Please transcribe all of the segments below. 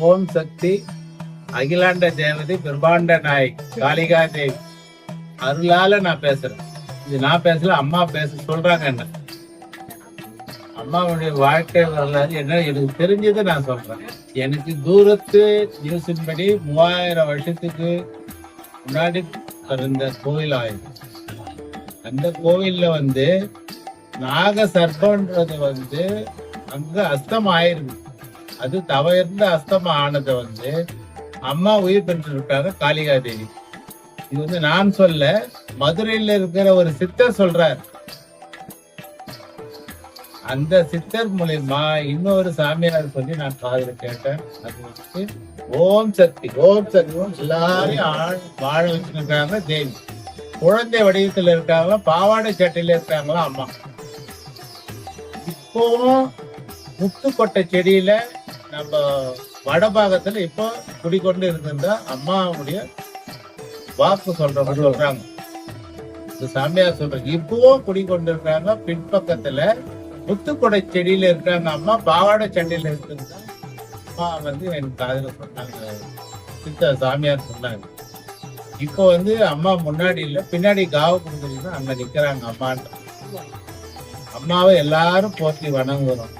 ஓம் சக்தி. அகிலாண்ட தேவதை பிரம்மாண்ட நாயக் காளிகா தேவி. அருளால நான் பேசுறேன். இது நான் பேசல அம்மா பேச சொல்றாங்க என்ன? அம்மாவுடைய வாழ்க்கை வரலாறு என்ன? எனக்கு தெரிஞ்சதை நான் சொல்றேன். எனக்கு தூரத்து நியூஸின்படி மூவாயிரம் வருஷத்துக்கு முன்னாடி பிறந்த கோவில் ஆயுது அந்த கோவில்ல வந்து நாக சர்பன்றது வந்து அங்க அஸ்தம் ஆயிருக்கு அது தவறுந்த அஸ்தம் ஆனதை வந்து அம்மா உயிர் பெற்றிருக்காங்க காளிகா தேவி. இது வந்து நான் சொல்ல மதுரையில இருக்கிற ஒரு சித்தர் சொல்றார். அந்த சித்தர் மூலியமா இன்னொரு சாமியார் சொல்லி நான் காதல கேட்டேன். அது வந்து ஓம் சக்தி ஓம் சக்தி. எல்லாரையும் ஆள் வாழ வச்சிருக்காங்க தேவி. குழந்தை வடிவத்துல இருக்காங்க பாவாடை சட்டையில இருக்காங்களா அம்மா. இப்போவும் முத்துக்கொட்டை செடியில நம்ம வடபாகத்துல இப்போ குடிக்கொண்டு இருந்திருந்தா அம்மாவுடைய வாக்கு சொல்றவங்க சொல்றாங்க. இந்த சாமியார் சொல்றாங்க. இப்பவும் குடிக்கொண்டு இருக்காங்க. பின்பக்கத்துல முத்துக்கொடை செடியில இருக்காங்க அம்மா பாவாடை சண்டையில இருக்குங்க அம்மா வந்து எனக்கு காதுல சொன்னாங்க. சித்த சாமியார் சொன்னாங்க. இப்போ வந்து அம்மா முன்னாடி இல்ல. பின்னாடி காவு கொடுக்குறீங்க அங்க நிக்கிறாங்க அம்மான்ற அம்மாவை எல்லாரும் போற்றி வணங்குறோம்.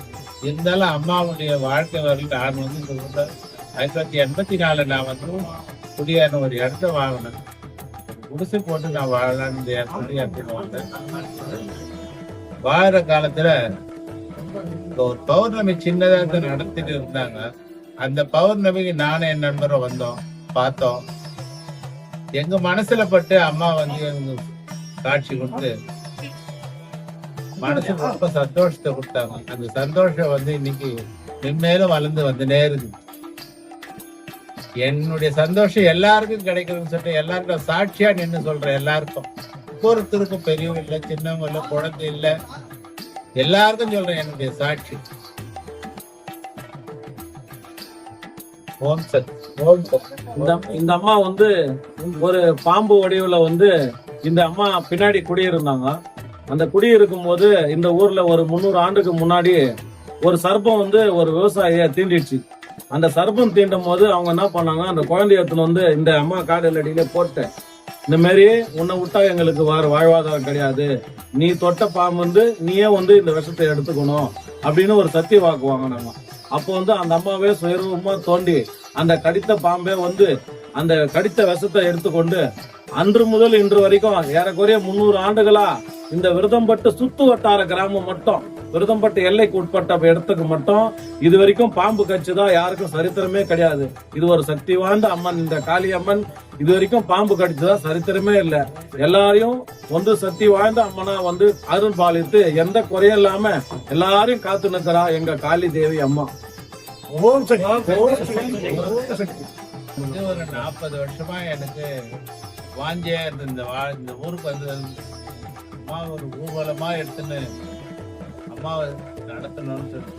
இருந்தாலும் அம்மாவுடைய வாழ்க்கை வரல நான் வந்து இந்த ஆயிரத்தி தொள்ளாயிரத்தி எண்பத்தி நாலு நான் வந்து குடியான ஒரு இடத்த வாங்கினேன். குடிசை போட்டு நான் வாழலான்னு இந்த இடத்துல இடத்துல வந்தேன். வாழற காலத்துல ஒரு பௌர்ணமி சின்னதாக நடத்திட்டு இருந்தாங்க. அந்த பௌர்ணமிக்கு நானும் என் நண்பரும் வந்தோம் பார்த்தோம். எங்க மனசுல பட்டு அம்மா வந்து காட்சி கொடுத்து மனசுக்கு ரொம்ப சந்தோஷத்தை கொடுத்தாங்க. அந்த சந்தோஷம் வந்து இன்னைக்கு மென்மேலும் வளர்ந்து வந்துட்டே இருக்கு என்னுடைய சந்தோஷம் எல்லாருக்கும் கிடைக்கணும்னு சொல்லிட்டு எல்லாருக்கும் சாட்சியா நின்னு சொல்றேன் எல்லாருக்கும். ஒருத்தருக்கும் பெரியவங்க இல்ல சின்னவங்க இல்ல குழந்தை இல்ல. எல்லாருக்கும் சொல்றேன் என்னுடைய சாட்சி. ஓம் சத் ஓம் சத். இந்த இந்த அம்மா வந்து ஒரு பாம்பு வடிவுல வந்து இந்த அம்மா பின்னாடி குடியிருந்தாங்க. அந்த குடியிருக்கும் போது இந்த ஊர்ல ஒரு முந்நூறு ஆண்டுக்கு முன்னாடி ஒரு சர்ப்பம் வந்து ஒரு விவசாயிய தீண்டிடுச்சு. அந்த சர்ப்பம் தீண்டும் போது அவங்க என்ன பண்ணாங்க அந்த குழந்தைய எடுத்துன்னு வந்து இந்த அம்மா காடல் அடியில போட்டேன். இந்த மாதிரி உன்னை விட்டா எங்களுக்கு வேற வாழ்வாதாரம் கிடையாது. நீ தொட்ட பாம்பு வந்து நீயே வந்து இந்த விஷத்தை எடுத்துக்கணும் அப்படின்னு ஒரு சத்திய வாக்கு வாங்கினாங்க. அப்போ வந்து அந்த அம்மாவே சுயரூபமா தோண்டி அந்த கடித்த பாம்பே வந்து அந்த கடித்த விஷத்தை எடுத்துக்கொண்டு அன்று முதல் இன்று வரைக்கும் ஏறக்குறைய முன்னூறு ஆண்டுகளா இந்த விரதம்பட்டு சுத்து வட்டார கிராமம் மட்டும் விரதம்பட்டு எல்லைக்கு உட்பட்ட இடத்துக்கு மட்டும் இது வரைக்கும் பாம்பு கடிச்சுதான் யாருக்கும் சரித்திரமே கிடையாது. இது ஒரு சக்தி வாய்ந்த அம்மன் இந்த காளி அம்மன் இது வரைக்கும் பாம்பு கடிச்சதா சரித்திரமே இல்ல. எல்லாரையும் ஒன்று சக்தி வாய்ந்த அம்மனா வந்து அருள் பாலித்து எந்த குறையும் இல்லாம எல்லாரையும் காத்து நிற்கிறா எங்க காளி தேவி அம்மா. ஓம் சக்தி. ஓம் சக்தி. ஓம் சக்தி. வந்து ஒரு நாற்பது வருஷமா எனக்கு வாஞ்சியா இருந்த இந்த வா இந்த ஊருக்கு வந்து அம்மா ஒரு ஊர்வலமா எடுத்துன்னு அம்மாவை நடத்தணும்னு சொல்லி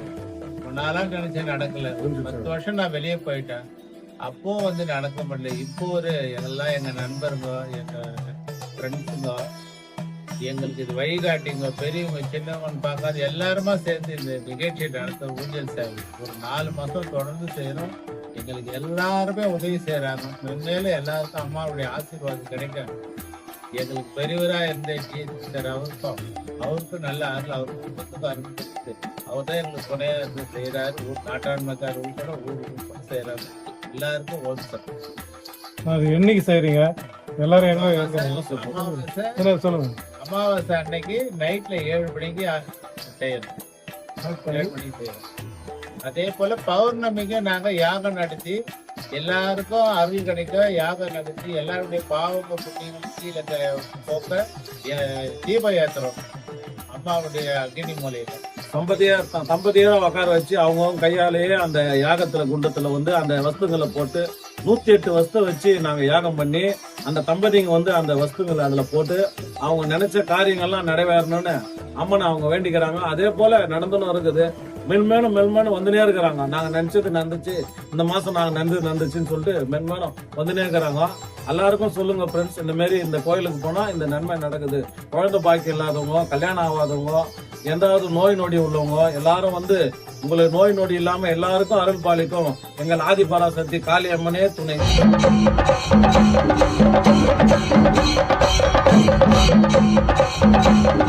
ரொம்ப நாளா நினைச்சேன் நடக்கல பத்து வருஷம் நான் வெளியே போயிட்டேன். அப்போ வந்து நடக்க முடியல இப்போ ஒரு எல்லாம் எங்க நண்பருங்க எங்க ஃப்ரெண்ட்ஸுங்க எங்களுக்கு இது வழிகாட்டிங்க பெரியவங்க சின்னவங்கன்னு பார்க்காத எல்லாருமா சேர்ந்து இந்த நிகழ்ச்சியை நடத்த ஊஞ்சல் சேவை ஒரு நாலு மாசம் தொடர்ந்து செய்யறோம். எங்களுக்கு எல்லாருமே உதவி செய்யறாங்க மென்மேலும் எல்லாருக்கும் அம்மாவுடைய ஆசீர்வாதம் கிடைக்க எங்களுக்கு பெரியவரா இருந்த டீச்சர் அவருக்கும் அவருக்கும் நல்ல அருள் அவர் குடும்பத்துக்கும் அருள் கொடுத்து அவர் தான் எங்களுக்கு துணையா இருந்து செய்யறாரு ஊர் நாட்டாண்மைக்கார் உள்பட ஊர் உள்பட செய்யறாரு எல்லாருக்கும் ஓம் சார். அது என்னைக்கு செய்றீங்க? எல்லாரும் எங்க சொல்லுங்க, அமாவாசை அன்னைக்கு நைட்ல ஏழு மணிக்கு செய்யறோம் ஏழு மணிக்கு செய்யறோம் அதே போல பௌர்ணமிக்கு நாங்க யாகம் நடத்தி எல்லாருக்கும் அருள் கிடைக்க யாகம் நடத்தி எல்லாருடைய பாவங்க புண்ணியம் கீழே போக்க தீப தீபம் ஏத்துறோம். அம்மாவுடைய அக்னி மூலையில. தம்பதியர் த- உட்கார வச்சு அவங்கவுங்க கையாலேயே அந்த யாகத்துல குண்டத்துல வந்து அந்த வஸ்துங்களை போட்டு நூத்தி எட்டு வஸ்து வச்சு நாங்க யாகம் பண்ணி அந்த தம்பதிங்க வந்து அந்த வஸ்துங்களை அதுல போட்டு அவங்க நினைச்ச காரியங்கள்லாம் நிறைவேறணும்னு அம்மனை அவங்க வேண்டிக்கிறாங்க. அதே போல நடந்துன்னு இருக்குது. மென்மேலும் மென்மேலும் வந்துனே இருக்கிறாங்க. நாங்க நினைச்சது நடந்துச்சு. இந்த மாசம் நாங்க நடந்தது நடந்துச்சுன்னு சொல்லிட்டு மென்மேலும் வந்துனே இருக்கிறாங்க. எல்லாருக்கும் சொல்லுங்க ஃப்ரெண்ட்ஸ் இந்தமாரி இந்த கோயிலுக்கு போனா இந்த நன்மை நடக்குது. குழந்தை பாக்கி இல்லாதவங்க கல்யாணம் ஆகாதவங்க எந்தாவது நோய் நொடி உள்ளவங்க எல்லாரும் வந்து உங்களுக்கு நோய் நொடி இல்லாம எல்லாருக்கும் அருள் பாலிக்கும். எங்கள் ஆதி பராசக்தி காளியம்மனே துணை Thank துணை.